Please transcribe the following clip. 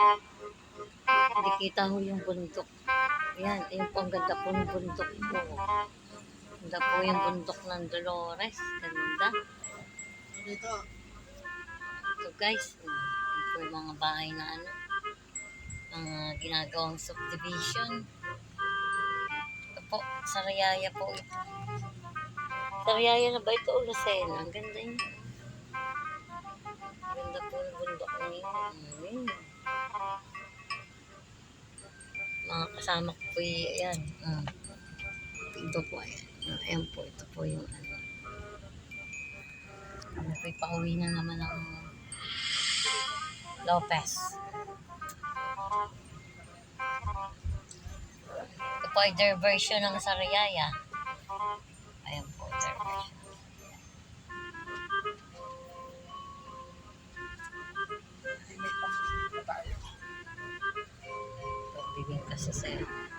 Hindi kita ho yung bundok. Ayan, ayun po, ang ganda po ng bundok po. Ganda po yung bundok ng Dolores. Ganda. Ito guys, yun po yung mga bahay na ano, mga ginagawang subdivision. Ito po, Sariaya po ito. Sariaya na ba ito o Lucena? Ang ganda yun. Mga kasama ko po y- ayan. Mm. Ito po, ayan. Ayan po, ito po yung ano. Kami po'y pauwi na naman ng Lopez. Ito po ay their version ng Sariaya. Bibing kasi sa'yo.